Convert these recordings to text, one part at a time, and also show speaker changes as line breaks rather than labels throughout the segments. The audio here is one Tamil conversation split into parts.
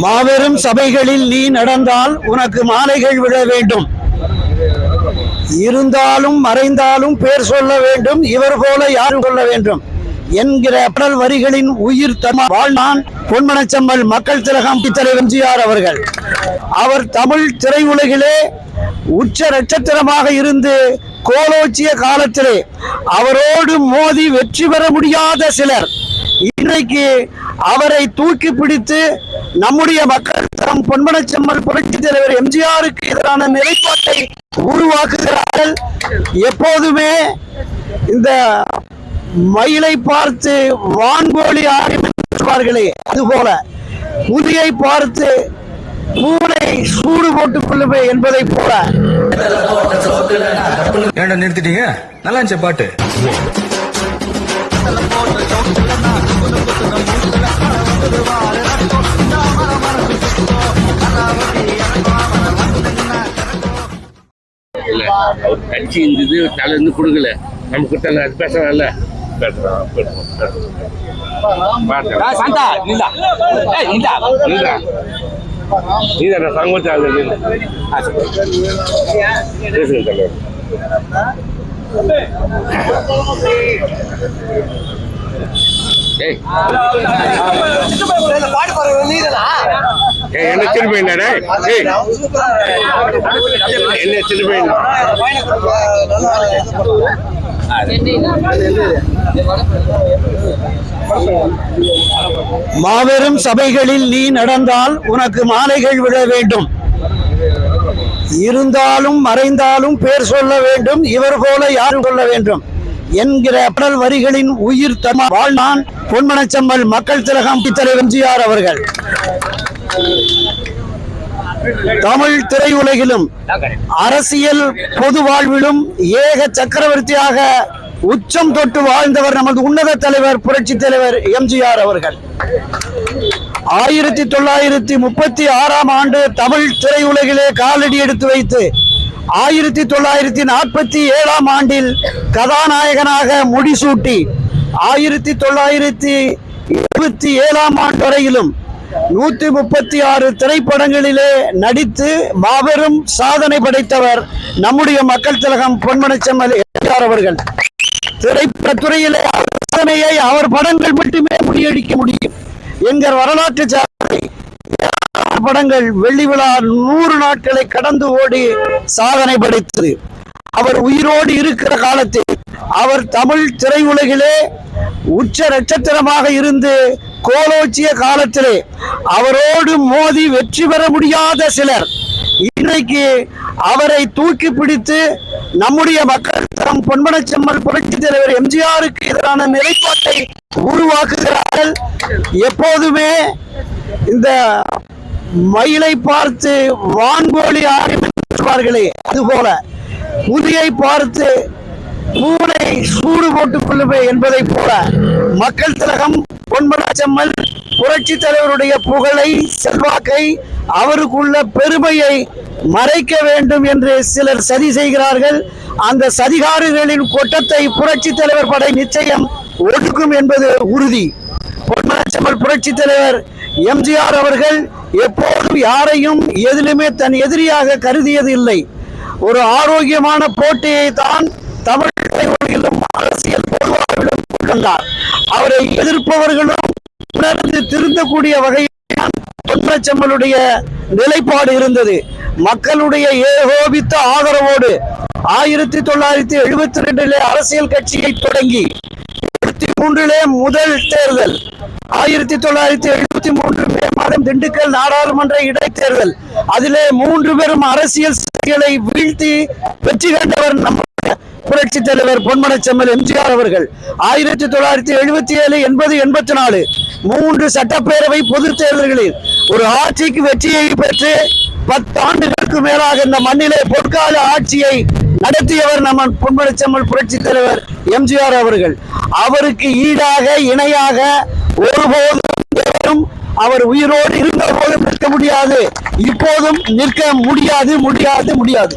மாபெரும் சபைகளில் நீ நடந்தால் உனக்கு மாலைகள் விழ வேண்டும். இருந்தாலும் மறைந்தாலும் பேர் சொல்ல வேண்டும். இவர் போல யாரும் சொல்ல வேண்டும். என்கிற பாடல் வரிகளின் உயிர் தமா வாழ்நான் பொன்மனச்செம்மல் மக்கள் திலகம் தலைவர் எம்ஜிஆர் அவர்கள். அவர் தமிழ் திரையுலகிலே உச்ச நட்சத்திரமாக இருந்து கோலோச்சிய காலத்திலே அவரோடு மோதி வெற்றி பெற முடியாத சிலர். இன்றைக்கு அவரை தூக்கி பிடித்து நம்முடைய மக்கள் தம் பொன்மனச்செம்மல் புரட்சி தலைவர் எம்ஜிஆருக்கு எதிரான நிலைப்பாட்டை உருவாக்குகிறார்கள். எப்போதுமே இந்த மயிலை பார்த்து வான்கோழி ஆடிவார்களே அதுபோல புலியை பார்த்து பூனை சூடு போட்டுக் கொள்ளுமே என்பதைப் போல.
நிறுத்திட்டீங்க? நல்லா இருந்துச்சு பாட்டு.
அவர் கட்சி இருந்தது தலை இருந்து கொடுக்கல. நம்ம கிட்ட அது பேசலாம்ல? பேசுறோம் பேசுறோம் பேசுறோம் பார்த்தேன்.
சாந்தா நில்லா. ஏய்
நீதா நீதா என்ன திரும்ப என்னடா என்ன திரும்ப
மாபெரும் சபைகளில் நீ நடந்தால் உனக்கு மாலைகள் விழ வேண்டும். இருந்தாலும் மறைந்தாலும் பேர் சொல்ல வேண்டும். இவர் போல யாரும் சொல்ல வேண்டும். என்கிற பாடல் வரிகளின் உயிர் தமா வாழ்நான் பொன்மனச்செம்மல் மக்கள் திலகம். தலைவர் எம்ஜிஆர் அவர்கள். தமிழ் திரையுலகிலும் அரசியல் பொது வாழ்விலும் ஏக சக்கரவர்த்தியாக உச்சம் தொட்டு வாழ்ந்தவர் நமது உன்னத தலைவர் புரட்சி தலைவர் எம்ஜிஆர் அவர்கள். ஆயிரத்தி தொள்ளாயிரத்தி முப்பத்தி ஆறாம் ஆண்டு தமிழ் திரையுலகிலே காலடி எடுத்து வைத்து ஆயிரத்தி தொள்ளாயிரத்தி நாற்பத்தி ஏழாம் ஆண்டில் கதாநாயகனாக முடிசூட்டி ஆயிரத்தி தொள்ளாயிரத்தி இருபத்தி ஏழாம் ஆண்டு வரையிலும் நூத்தி முப்பத்தி ஆறு திரைப்படங்களிலே நடித்து மாபெரும் சாதனை படைத்தவர் நம்முடைய மக்கள் திலகம் பொன்மனச்செம்மல் எம்ஜிஆர் அவர்கள். திரைப்படத்துறையிலே சாதனையை அவர் படங்கள் மட்டுமே முறியடிக்க முடியும். என்கிற வரலாற்று சாதனை. படங்கள் வெள்ளி விழா நூறு நாட்களை கடந்து ஓடி சாதனை படைத்தது. அவர் உயிரோடு இருக்கிற காலத்தில் அவர் தமிழ் திரையுலகிலே உச்ச நட்சத்திரமாக இருந்து கோலோச்சிய காலத்திலே அவரோடு மோதி வெற்றி பெற முடியாத சிலர் இன்றைக்கு அவரை தூக்கி பிடித்து நம்முடைய மக்கள் தம் பொன்மனச்செம்மல் புரட்சி தலைவர் எம்ஜிஆருக்கு எதிரான நிலைப்பாட்டை உருவாக்குகிறார்கள். எப்போதுமே இந்த மயிலை பார்த்து வான்கோழி ஆடும் அதுபோல புலியை பார்த்து பூனை சூடு போட்டுக் கொள்ளுமே என்பதைப் போல மக்கள் திலகம் பொன்மலாச்சம்மல் புரட்சி தலைவருடைய புகழை செல்வாக்கை அவருக்குள்ள பெருமையை மறைக்க வேண்டும் என்று சிலர் சதி செய்கிறார்கள். அந்த சதிகாரர்களின் கொட்டத்தை புரட்சி தலைவர் படை நிச்சயம் ஒடுக்கும் என்பது உறுதி. பொன்மலாச்சம்மல் புரட்சி தலைவர் எம்ஜிஆர் அவர்கள் எப்போதும் யாரையும் எதிலுமே தன் எதிரியாக கருதியது இல்லை ஒரு ஆரோக்கியமான போட்டியை தான் தமிழ் அரசியல் பொதுவாக கொண்டுள்ளார் அவரை எதிர்ப்பவர்களும் உணர்ந்து திருந்தக்கூடிய வகையில் பொன்மனச்செம்மலுடைய நிலைப்பாடு இருந்தது. மக்களுடைய ஏகோபித்த ஆதரவோடு ஆயிரத்தி தொள்ளாயிரத்தி எழுபத்தி ரெண்டிலே அரசியல் கட்சியை தொடங்கி எழுபத்தி மூன்றிலே முதல் தேர்தல் ஆயிரத்தி தொள்ளாயிரத்தி எழுபத்தி மூன்று மே மாதம் திண்டுக்கல் நாடாளுமன்ற இடைத்தேர்தல் அதிலே மூன்று பெரும் அரசியல் சக்திகளை வீழ்த்தி வெற்றி கண்டவர் நம்ம புரட்சி தலைவர் பொன்மனச்செம்மல் எம்ஜிஆர் அவர்கள் ஆயிரத்தி தொள்ளாயிரத்தி எழுபத்தி ஏழு எண்பது எண்பத்தி நாலு மூன்று சட்டப்பேரவை பொது தேர்தல்களில் ஒரு ஆட்சிக்கு வெற்றியை பெற்று பத்தாண்டுகளுக்கு மேலாக இந்த மண்ணிலே பொற்கால ஆட்சியை நடத்தியவர் நம்ம பொன்மனச்செம்மல் புரட்சி தலைவர் எம்ஜிஆர் அவர்கள். அவருக்கு ஈடாக இணையாக ஒருபோதும் அவர் உயிரோடு இருந்த போதும் நிற்க முடியாது. இப்போதும் நிற்க முடியாது முடியாது முடியாது.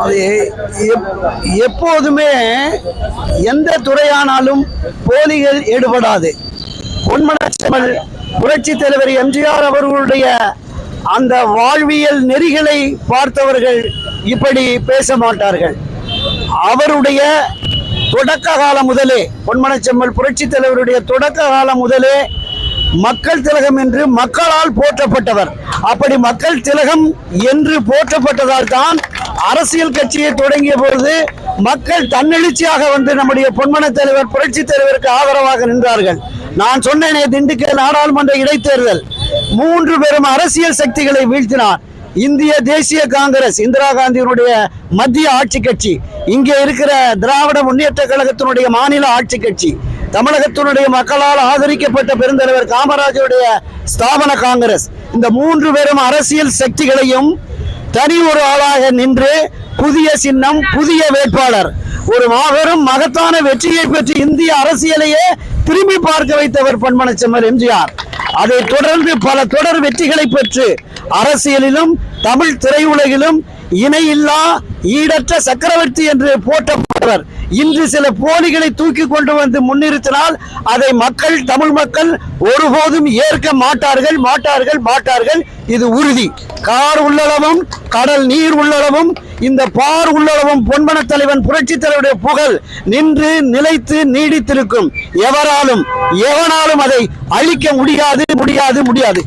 அது எப்- எப்போதுமே எந்த துறையானாலும் போலிகள் ஈடுபடாது பொன்மனச்செம்மல் புரட்சி தலைவர் எம்ஜிஆர் அவர்களுடைய அந்த வாழ்வியல் நெறிகளை பார்த்தவர்கள் இப்படி பேச மாட்டார்கள். அவருடைய தொடக்க காலம் முதலே பொன்மனச்செம்மல் புரட்சி தலைவருடைய தொடக்க காலம் முதலே மக்கள் திலகம் என்று மக்களால் போற்றப்பட்டவர். அப்படி மக்கள் திலகம் என்று போற்றப்பட்டதால் தான் அரசியல் கட்சியை தொடங்கிய பொழுது மக்கள் தன்னெழுச்சியாக வந்து நம்முடைய பொன்மன தலைவர் புரட்சி தலைவருக்கு ஆதரவாக நின்றார்கள். நான் சொன்னேனே திண்டுக்கல் நாடாளுமன்ற இடைத்தேர்தல். மூன்று பெரும் அரசியல் சக்திகளை வீழ்த்தினார். இந்திய தேசிய காங்கிரஸ் இந்திரா காந்தியினுடைய மத்திய ஆட்சி கட்சி இங்கே இருக்கிற திராவிட முன்னேற்ற கழகத்தினுடைய மாநில ஆட்சி கட்சி தமிழகத்தினுடைய மக்களால் ஆதரிக்கப்பட்ட பெருந்தலைவர் காமராஜருடைய ஸ்தாபன காங்கிரஸ். இந்த மூன்று பெரும் அரசியல் சக்திகளையும் தனி ஒரு ஆளாக நின்று புதிய சின்னம் புதிய வேட்பாளர். ஒரு மாபெரும் மகத்தான வெற்றியை பெற்று இந்திய அரசியலையே திரும்பி பார்க்க வைத்தவர் பன்மனச்செம்மல் எம்ஜிஆர். அதை தொடர்ந்து பல தொடர் வெற்றிகளை பெற்று அரசியலிலும் தமிழ் திரையுலகிலும் இணையில்லா ஈடற்ற சக்கரவர்த்தி என்று போற்றப்பட்டவர். இன்று சில போலிகளை தூக்கி கொண்டு வந்து முன்னிறுத்தினால் அதை மக்கள் தமிழ் மக்கள் ஒருபோதும் ஏற்க மாட்டார்கள் மாட்டார்கள் மாட்டார்கள். இது உறுதி. கார் உள்ளளவும் கடல் நீர் உள்ளளவும் இந்த பார் உள்ளளவும் பொன்மன தலைவன் புரட்சி தலைவருடைய புகழ் நின்று நிலைத்து நீடித்திருக்கும். எவராலும் எவனாலும் அதை அழிக்க முடியாது முடியாது முடியாது.